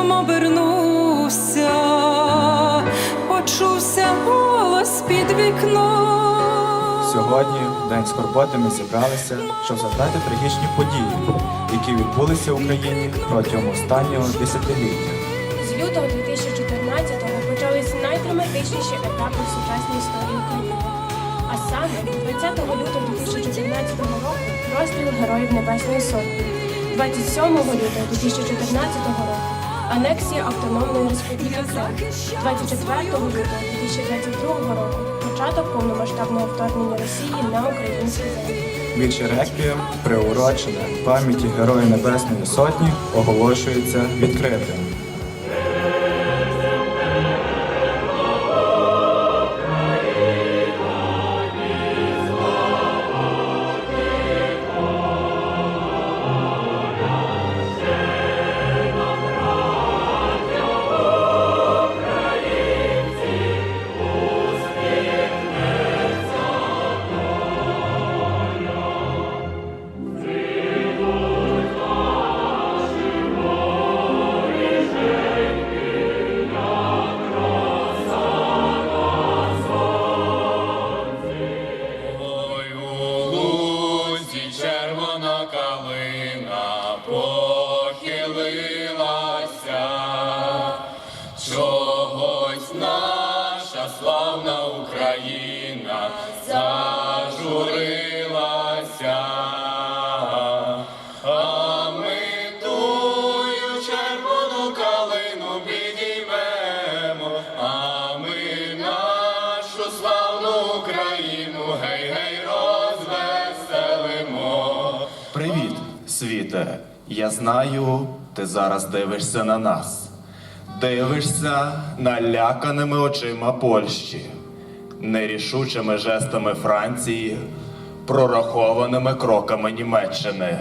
сином обернувся, почувся голос під вікном. Сьогодні, в день скорботи, ми зібралися, щоб згадати трагічні події, які відбулися в Україні протягом останнього десятиліття. З лютого 2014-го почались найдраматичніші етапи в сучасній історії України. А саме 20 лютого 2014 року розстріл Героїв Небесної Сотні, 27 лютого 2014 року анексія Автономної Республіки Крим, 24 лютого 2022 року початок повномасштабного вторгнення Росії на українські землі. Віче реквієм, приурочене пам'яті Героїв Небесної Сотні, оголошується відкритим. Знаю, ти зараз дивишся на нас. Дивишся наляканими очима Польщі, нерішучими жестами Франції, прорахованими кроками Німеччини,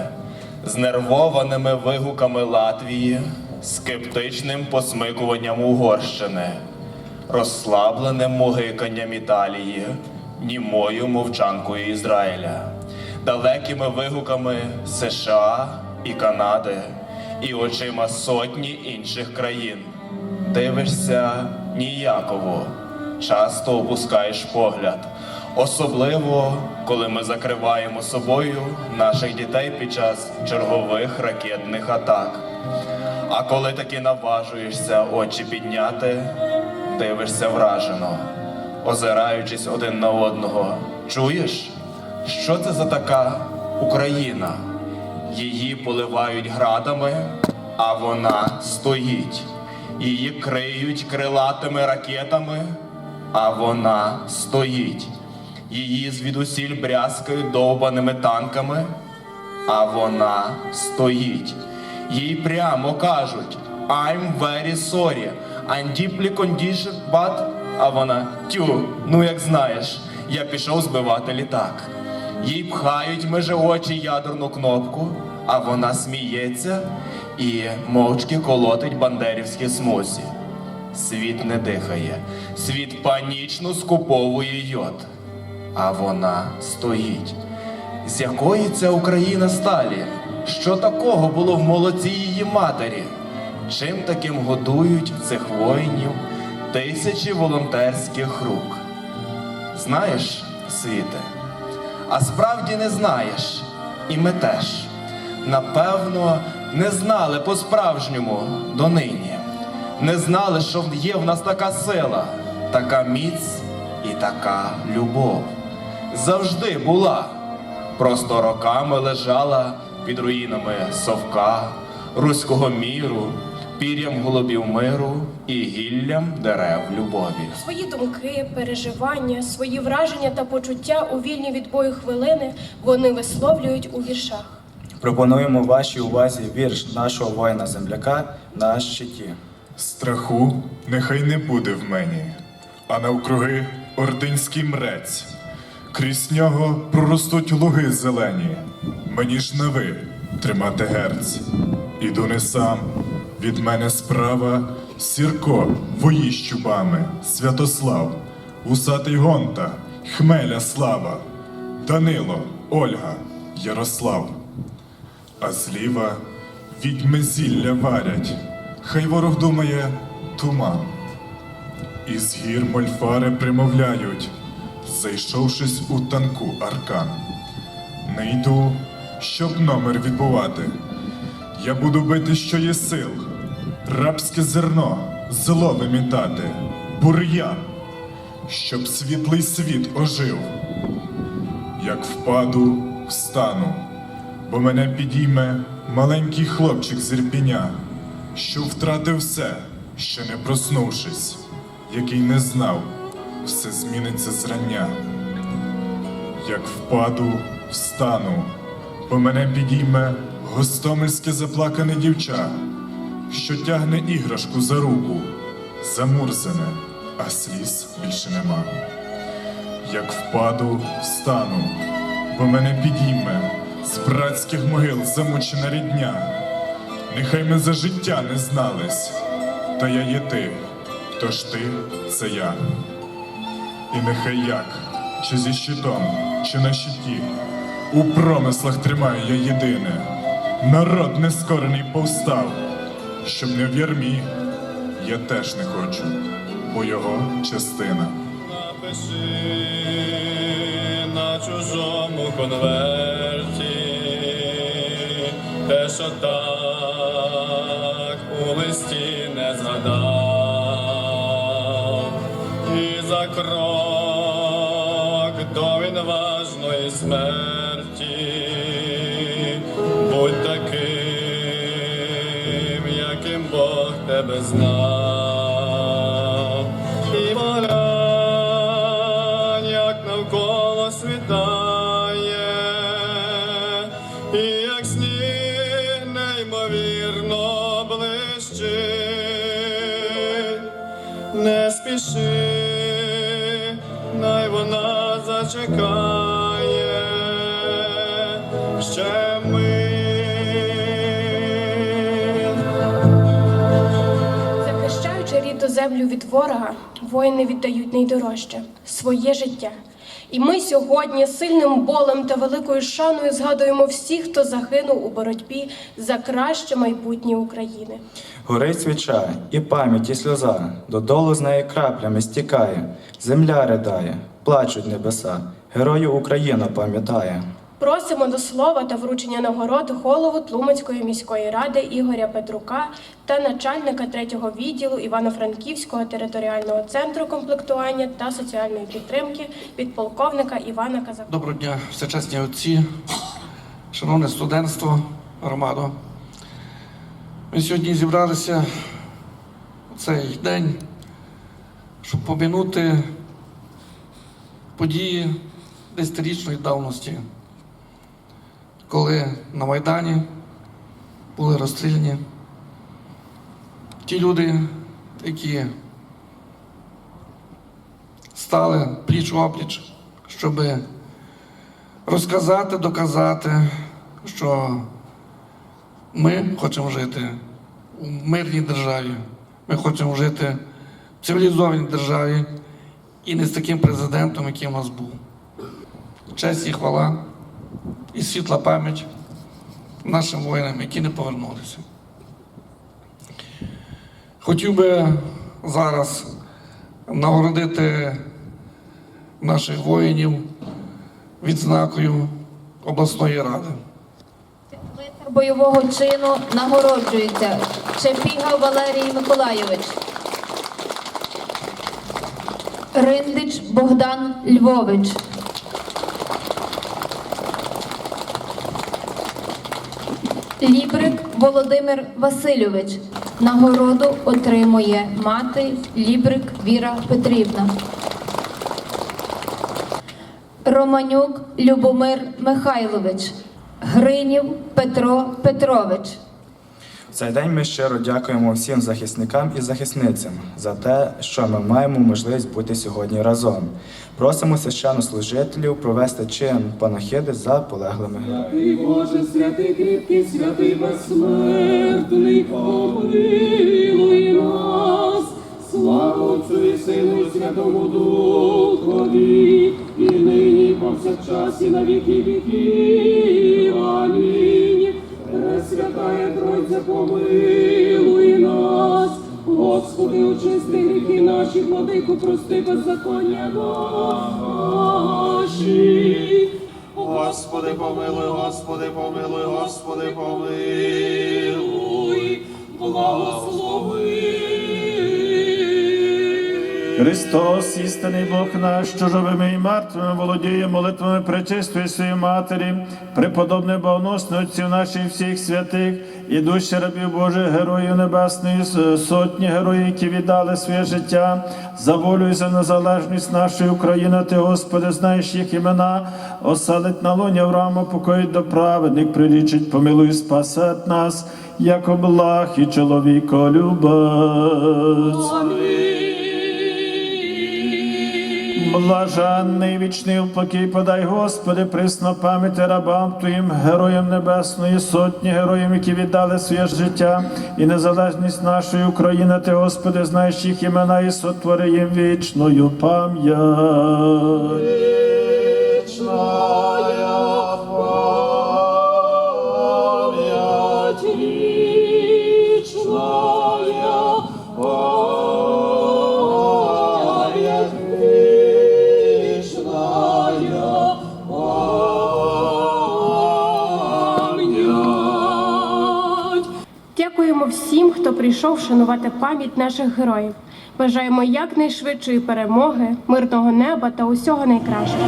знервованими вигуками Латвії, скептичним посмикуванням Угорщини, розслабленим мугиканням Італії, німою мовчанкою Ізраїля, далекими вигуками США і Канади і очима сотні інших країн. Дивишся ніяково, часто опускаєш погляд, особливо коли ми закриваємо собою наших дітей під час чергових ракетних атак. А коли таки наважуєшся очі підняти, дивишся вражено, озираючись один на одного. Чуєш, що це за така Україна? Її поливають градами, а вона стоїть. Її криють крилатими ракетами, а вона стоїть. Її звідусіль брязкають довбаними танками, а вона стоїть. Їй прямо кажуть I'm very sorry, I'm deeply conditioned, but... А вона тю, ну як знаєш, я пішов збивати літак. Їй пхають межи очі ядерну кнопку, а вона сміється і мовчки колотить бандерівські смузі. Світ не дихає, світ панічно скуповує йод, а вона стоїть. З якої це Україна сталі? Що такого було в молоці її матері? Чим таким годують цих воїнів тисячі волонтерських рук? Знаєш, світе, а справді не знаєш, і ми теж. Напевно, не знали по-справжньому донині. Не знали, що є в нас така сила, така міць і така любов. Завжди була. Просто роками лежала під руїнами совка, руського міру, пір'ям голубів миру і гіллям дерев любові. Свої думки, переживання, свої враження та почуття у вільні від бою хвилини вони висловлюють у віршах. Пропонуємо вашій увазі вірш нашого воїна-земляка на щиті. Страху нехай не буде в мені, а навкруги ординський мрець. Крізь нього проростуть луги зелені. Мені ж на ви тримати герць. Іду не сам, від мене справа Сірко, вої з чубами, Святослав, Усатий Гонта, Хмеля слава, Данило, Ольга, Ярослав. А зліва відьми зілля варять, хай ворог думає туман. Із гір мольфари примовляють, зайшовшись у танку аркан. Не йду, щоб номер відбувати. Я буду бити, що є сил, рабське зерно, зло вимітати, бур'ян, щоб світлий світ ожив. Як впаду, встану, бо мене підійме маленький хлопчик з Ірпіня, що втратив все, ще не проснувшись, який не знав, все зміниться зрання. Як впаду, встану, бо мене підійме гостомельське заплакане дівча, що тягне іграшку за руку, замурзане, а сліз більше нема. Як впаду, встану, бо мене підійме з братських могил замучена рідня. Нехай ми за життя не знались, та я є ти, хто ж ти, це я. І нехай як, чи зі щитом, чи на щиті, у промислах тримаю я єдине. Народ нескорений повстав, щоб не в ярмі, я теж не хочу, бо його частина. Напиши на чужому конверті, те, що так у листі не згадав, і за крок до відважної смерті, будь таким, тебе знав. Землю від ворога, воїни віддають найдорожче своє життя. І ми сьогодні сильним болем та великою шаною згадуємо всіх, хто загинув у боротьбі за краще майбутнє України. Горить свіча, і пам'ять, і сльоза, додолу з неї краплями стікає, земля ридає, плачуть небеса, герою Україна пам'ятає. Просимо до слова та вручення нагород голову Тлумацької міської ради Ігоря Петрука та начальника третього відділу Івано-Франківського територіального центру комплектування та соціальної підтримки підполковника Івана Казака. Доброго дня, всечесні отці, шановне студентство, громадо. Ми сьогодні зібралися у цей день, щоб помінути події десятирічної давності, коли на Майдані були розстріляні ті люди, які стали пліч опліч, щоби розказати, доказати, що ми хочемо жити у мирній державі, ми хочемо жити в цивілізованій державі і не з таким президентом, який у нас був. Честь і хвала і світла пам'ять нашим воїнам, які не повернулися. Хотів би зараз нагородити наших воїнів відзнакою обласної ради. Лицар бойового чину нагороджується Чепіга Валерій Миколайович. Риндич Богдан Львович. Лібрик Володимир Васильович. Нагороду отримує мати Лібрик Віра Петрівна. Романюк Любомир Михайлович, Гринів Петро Петрович, цей день ми щиро дякуємо всім захисникам і захисницям за те, що ми маємо можливість бути сьогодні разом. Просимо священнослужителів провести чин панахиди за полеглими. Святий Боже, святий кріпкий, святий безсмертний, помилуй нас. Слава Отцю і Сину Святому Духові, і нині, і повсякчас, і на віки віків. Амінь. Пресвятая Тройця, помилуй нас. Господи, очисти гріхи наші, владику, прости беззаконня наші. Господи, помилуй, Господи, помилуй, Господи, помилуй. Христос, істинний Бог наш, що живими і мертвими володіє молитвами пречистої своєї матері, преподобне богоносне отців наших всіх святих і душі рабів Божих, героїв Небесної сотні героїв, які віддали своє життя за волю і за незалежність нашої України. Ти, Господи, знаєш їх імена, осадить на лоні Авраама, покоїть до праведник, прилічить, помилуй, спасет нас, як облах і чоловіколюбець. Блаженний вічний упокій подай, Господи, присно пам'яті рабам Твоїм, героям Небесної Сотні, героям, які віддали своє життя і незалежність нашої України. Ти, Господи, знаєш їх імена і сотвори їм вічною пам'ять. Прийшов вшанувати пам'ять наших героїв. Бажаємо якнайшвидшої перемоги, мирного неба та усього найкращого.